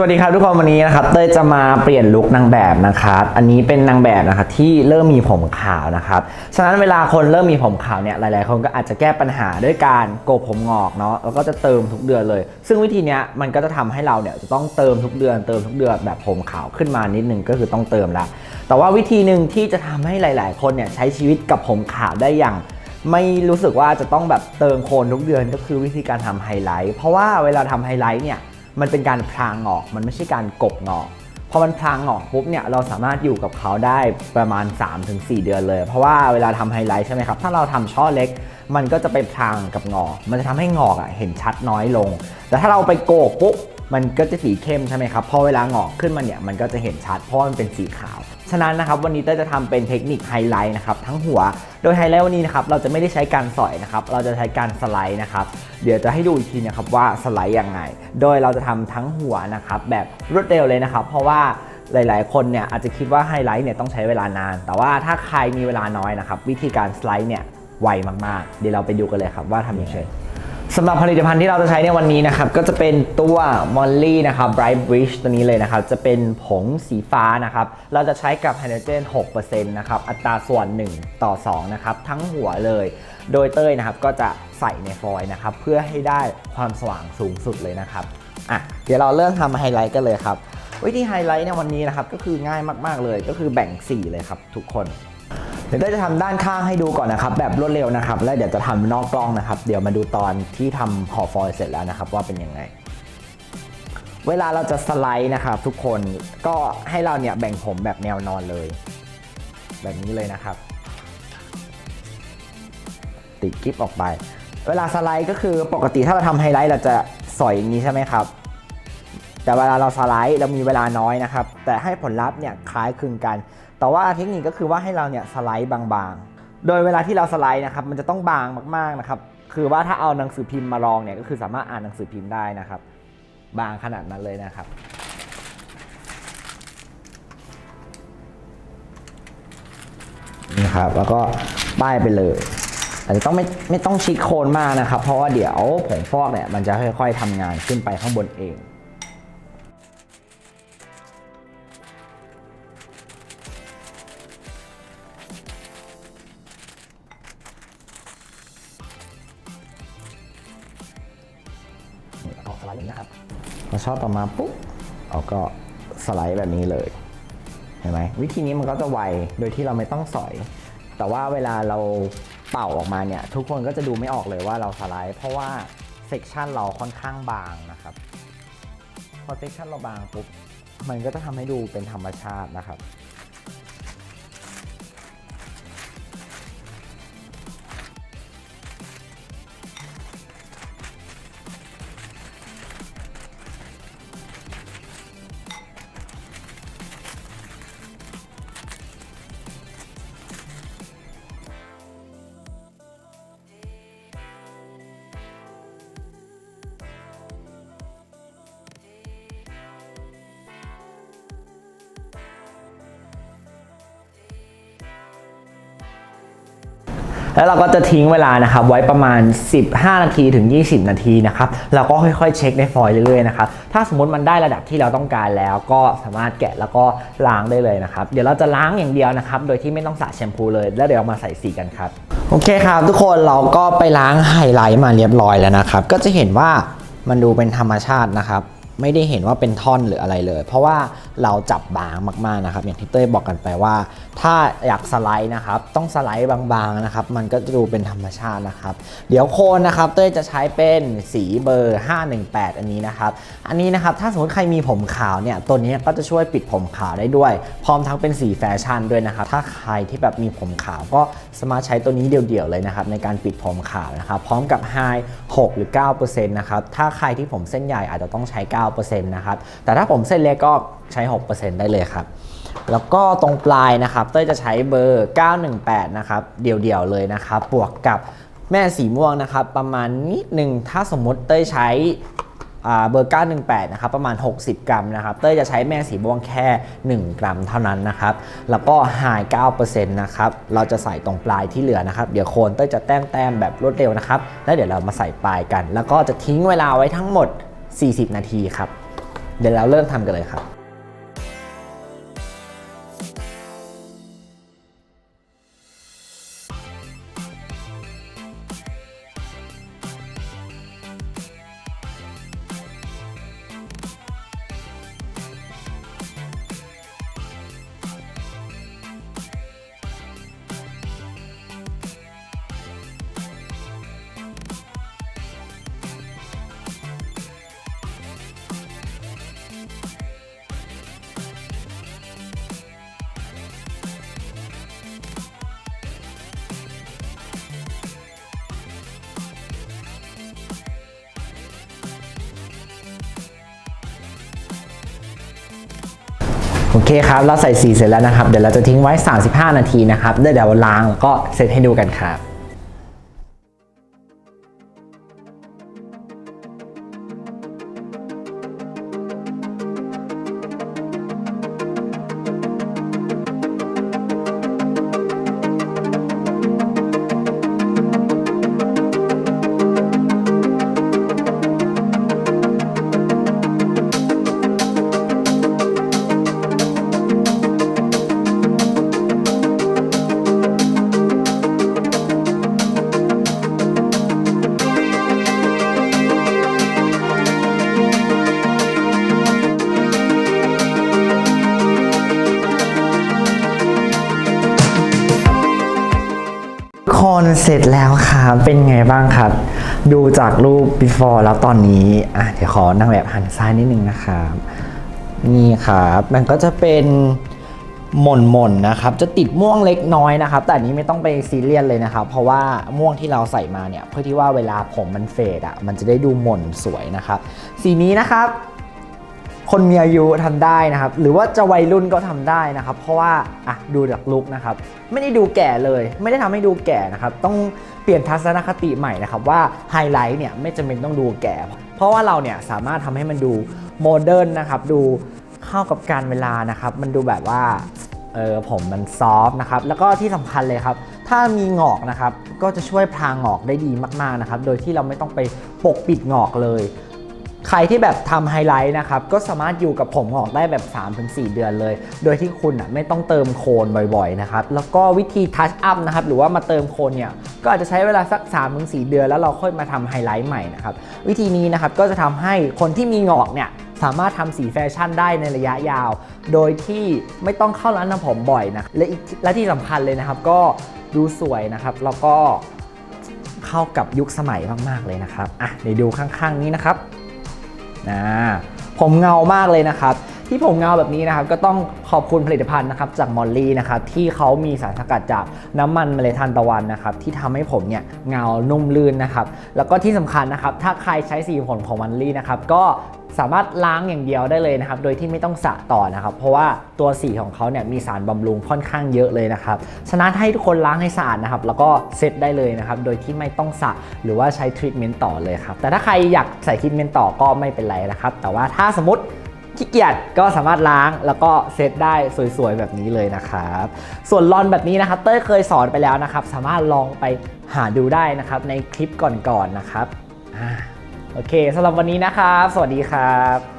สวัสดีครับทุกคนวันนี้นะครับเต้ยจะมาเปลี่ยนลุคนางแบบนะครับอันนี้เป็นนางแบบนะครับที่เริ่มมีผมขาวนะครับฉะนั้นเวลาคนเริ่มมีผมขาวเนี่ยหลาย ๆ คนก็อาจจะแก้ปัญหาด้วยการโกบผมงอกเนาะแล้วก็จะเติมทุกเดือนเลย ซึ่งวิธีเนี้ยมันก็จะทำให้เราเนี่ยจะต้องเติมทุกเดือน เติมทุกเดือนแบบผมขาวขึ้นมานิดนึงก็คือต้องเติมละแต่ว่าวิธีหนึ่งที่จะทำให้หลาย ๆ คนเนี่ยใช้ชีวิตกับผมขาวได้อย่างไม่รู้สึกว่าจะต้องแบบเติมโคนทุกเดือนก็คือวิธีการทำไฮไลท์เพราะว่าเวลาทำไฮไลท์เนี่ย มันเป็นการพรางงอก มันไม่ใช่การกบงอกพอมันพรางงอกปุ๊บเนี่ยเราสามารถอยู่กับเขาได้ประมาณ 3-4 เดือนเลย เพราะว่าเวลาทำไฮไลท์ใช่ไหมครับ ถ้าเราทำช่อเล็ก มันก็จะไปพรางกับงอกมันจะทำให้งอกอะเห็นชัดน้อยลง แต่ถ้าเราไปโกกปุ๊บมันก็จะสีเข้มใช่ไหมครับพอเวลางอกขึ้นมาเนี่ยมันก็จะเห็นชัดเพราะมันเป็นสีขาว ฉะนั้นนะครับวันนี้เต้ยจะทำเป็นเทคนิคไฮไลท์นะครับทั้งหัว โดยไฮไลท์วันนี้นะครับเราจะไม่ได้ใช้การสอยนะครับเราจะใช้การสไลด์นะครับเดี๋ยวจะให้ดูอีกทีนะครับว่าสไลด์ยังไง โดยเราจะทำทั้งหัวนะครับแบบรวดเร็วเลยนะครับ เพราะว่าหลาย ๆ คนเนี่ยอาจจะคิดว่าไฮไลท์เนี่ยต้องใช้เวลานาน แต่ว่าถ้าใครมีเวลาน้อยนะครับวิธีการสไลด์เนี่ยไวมาก ๆ เดี๋ยวเราไปดูกันเลยครับว่าทำยังไง สำหรับผลิตภัณฑ์ที่เราจะใช้ในวันนี้นะครับ ก็จะเป็นตัว Molly นะครับ Bright Bridge ตัวนี้เลยนะครับ จะเป็นผงสีฟ้านะครับ เราจะใช้กับไฮโดรเจน 6%นะครับ อัตราส่วน 1 ต่อ 2 นะครับ ทั้งหัวเลย โดยเต้ยนะครับ ก็จะใส่ในฟอยล์นะครับ เพื่อให้ได้ความสว่างสูงสุดเลยนะครับอะเดี๋ยวเราเริ่มทำไฮไลท์กันเลยครับ วิธีไฮไลท์ในวันนี้นะครับ ก็คือง่ายมาก ๆเลย ก็คือแบ่งสีเลยครับทุกคน เดี๋ยวเต้จะทำด้านข้างให้ดูก่อนนะครับ แบบรวดเร็วนะครับ แล้วเดี๋ยวจะทำนอกกล้องนะครับ เดี๋ยวมาดูตอนที่ทำห่อฟอยล์เสร็จแล้วนะครับ ว่าเป็นยังไง เวลาเราจะสไลด์นะครับ ทุกคนก็ให้เราเนี่ยแบ่งผมแบบแนวนอนเลย แบบนี้เลยนะครับ ติดกิ๊บออกไป เวลาสไลด์ก็คือปกติถ้าเราทำไฮไลท์เราจะสอยอย่างนี้ใช่ไหมครับแต่เวลาเราสไลด์เรามีเวลาน้อยนะครับ แต่ให้ผลลัพธ์เนี่ยคล้ายคลึงกัน แต่ว่าเทคนิคก็คือว่าให้เราเนี่ยสไลด์บางๆ โดยเวลาที่เราสไลด์นะครับมันจะต้องบางมากๆนะครับ คือว่าถ้าเอาหนังสือพิมพ์มารองเนี่ยก็คือสามารถอ่านหนังสือพิมพ์ได้นะครับ บางขนาดนั้นเลยนะครับนี่ครับแล้วก็ป้ายไปเลยแต่จะต้องไม่ไม่ต้องชิดโคนมากนะครับ เพราะว่าเดี๋ยวผงฟอกเนี่ยมันจะค่อย ๆทำงานขึ้นไปข้างบนเอง ไลด์อย่างนี้นะครับพอชอบต่อมาปุ๊บเราก็สไลด์แบบนี้เลยเห็นไหมวิธีนี้มันก็จะไวโดยที่เราไม่ต้องสอย แต่ว่าเวลาเราเป่าออกมาเนี่ย ทุกคนก็จะดูไม่ออกเลยว่าเราสไลด์ เพราะว่าเซกชันเราค่อนข้างบางนะครับ พอเซกชันเราบางปุ๊บมันก็จะทำให้ดูเป็นธรรมชาตินะครับ แล้วเราก็จะทิ้งเวลานะครับไว้ประมาณ 15 นาทีถึง 20 นาทีนะครับเราก็ค่อยๆ เช็คในฟอยล์เรื่อยๆนะครับถ้าสมมติมันได้ระดับที่เราต้องการแล้วก็สามารถแกะแล้วก็ล้างได้เลยนะครับเดี๋ยวเราจะล้างอย่างเดียวนะครับโดยที่ไม่ต้องสระแชมพูเลย แล้วเดี๋ยวมาใส่สีกันครับโอเคครับทุกคนเราก็ไปล้างไฮไลท์มาเรียบร้อยแล้วนะครับก็จะเห็นว่ามันดูเป็นธรรมชาตินะครับ ไม่ได้เห็นว่าเป็นท่อนหรืออะไรเลย เพราะว่าเราจับบางมากๆนะครับ อย่างที่เต้ยบอกกันไปว่า ถ้าอยากสไลด์นะครับ ต้องสไลด์บางๆนะครับ มันก็จะดูเป็นธรรมชาตินะครับ เดี๋ยวโคนนะครับเต้ยจะใช้เป็นสีเบอร์ 518 อันนี้นะครับ อันนี้นะครับถ้าสมมติใครมีผมขาวเนี่ยตัวนี้ก็จะช่วยปิดผมขาวได้ด้วย พร้อมทั้งเป็นสีแฟชั่นด้วยนะครับ ถ้าใครที่แบบมีผมขาวก็สามารถใช้ตัวนี้เดี่ยวๆเลยนะครับในการปิดผมขาวนะครับ พร้อมกับ High 6หรือ9%นะครับถ้าใครที่ผมเส้นใหญ่อาจจะต้องใช้ 9นะครับ แต่ถ้าผมเส้นเล็กก็ใช้ 6%ได้เลยครับ แล้วก็ตรงปลายนะครับ เต้ยจะใช้เบอร์ 918 นะครับ เดี่ยวๆเลยนะครับ บวกกับแม่สีม่วงนะครับ ประมาณนิดหนึ่งถ้าสมมุติเต้ยใช้เบอร์ 918 นะครับ ประมาณ 60 กรัมนะครับ เต้ยจะใช้แม่สีม่วงแค่ 1 กรัมเท่านั้นนะครับ แล้วก็ไฮ9%นะครับ เราจะใส่ตรงปลายที่เหลือนะครับ เดี๋ยวโคนเต้ยจะแต้มๆแบบรวดเร็วนะครับ แล้วเดี๋ยวเรามาใส่ปลายกัน แล้วก็จะทิ้งเวลาไว้ทั้งหมด 40 นาทีครับ เดี๋ยวเราเริ่มทำกันเลยครับ โอเคครับ เราใส่สีเสร็จแล้วนะครับ เดี๋ยวเราจะทิ้งไว้ 35 นาทีนะครับเดี๋ยวเดี๋ยวล้างแล้วก็เซตให้ดูกันครับ เสร็จแล้วครับเป็นไงบ้างครับ ดูจากรูป before แล้วตอนนี้อะเดี๋ยวขอนั่งแบบหันซ้ายนิดนึงนะครับนี่ครับมันก็จะเป็นหม่นๆนนะครับ จะติดม่วงเล็กน้อยนะครับ แต่อันนี้ไม่ต้องไปซีเรียสเลยนะครับ เพราะว่าม่วงที่เราใส่มาเนี่ย เพื่อที่ว่าเวลาผมมันเฟดอะ มันจะได้ดูหม่นสวยนะครับ สีนี้นะครับ คนมีอายุทำได้นะครับ หรือว่าจะวัยรุ่นก็ทำได้นะครับ เพราะว่าอะดูจากลุกนะครับ ไม่ได้ดูแก่เลย ไม่ได้ทำให้ดูแก่นะครับ ต้องเปลี่ยนทัศนคติใหม่นะครับ ว่าไฮไลท์เนี่ยไม่จำเป็นต้องดูแก่ เพราะว่าเราเนี่ยสามารถทำให้มันดูโมเดิร์นนะครับ ดูเข้ากับการเวลานะครับ มันดูแบบว่าเออผมมันซอฟต์นะครับ แล้วก็ที่สำคัญเลยครับ ถ้ามีงอกนะครับ ก็จะช่วยพรางงอกได้ดีมากๆนะครับ โดยที่เราไม่ต้องไปปกปิดงอกเลย ใครที่แบบทำไฮไลท์นะครับ ก็สามารถอยู่กับผมงอกได้แบบ 3-4 เดือนเลย โดยที่คุณอะไม่ต้องเติมโคนบ่อยๆนะครับ แล้วก็วิธีทัชอัพนะครับ หรือว่ามาเติมโคนเนี่ย ก็อาจจะใช้เวลาสัก 3-4 เดือน แล้วเราค่อยมาทำไฮไลท์ใหม่นะครับ วิธีนี้นะครับก็จะทำให้คนที่มีหงอกเนี่ยสามารถทำสีแฟชั่นได้ในระยะยาว โดยที่ไม่ต้องเข้าร้านทำผมบ่อยนะ และอีกและที่สำคัญเลยนะครับก็ดูสวยนะครับ แล้วก็เข้ากับยุคสมัยมาก ๆ เลยนะครับ อะเดี๋ยวดูข้าง ๆ นี้นะครับ นะผมเงามากเลยนะครับ ที่ผมเงาแบบนี้นะครับก็ต้องขอบคุณผลิตภัณฑ์นะครับจากมอลลี่นะครับที่เขามีสารสกัดจากน้ำมันเมล็ดทานตะวันนะครับที่ทำให้ผมเนี่ยเงานุ่มลื่นนะครับแล้วก็ที่สำคัญนะครับถ้าใครใช้สีผมของมอลลี่นะครับก็สามารถล้างอย่างเดียวได้เลยนะครับ โดยที่ไม่ต้องสระต่อนะครับ เพราะว่าตัวสีของเขาเนี่ยมีสารบำรุงค่อนข้างเยอะเลยนะครับ ฉะนั้นให้ทุกคนล้างให้สะอาดนะครับ แล้วก็เซตได้เลยนะครับ โดยที่ไม่ต้องสระหรือว่าใช้ทรีทเมนต์ต่อเลยครับ แต่ถ้าใครอยากใส่ทรีทเมนต์ต่อก็ไม่เป็นไรนะครับ แต่ว่าถ้าสมมติ ขี้เกียจก็สามารถล้างแล้วก็เซตได้สวยๆแบบนี้เลยนะครับ ส่วนลอนแบบนี้นะครับเต้ยเคยสอนไปแล้วนะครับ สามารถลองไปหาดูได้นะครับในคลิปก่อนๆนะครับอ่าโอเคสำหรับวันนี้นะครับ สวัสดีครับ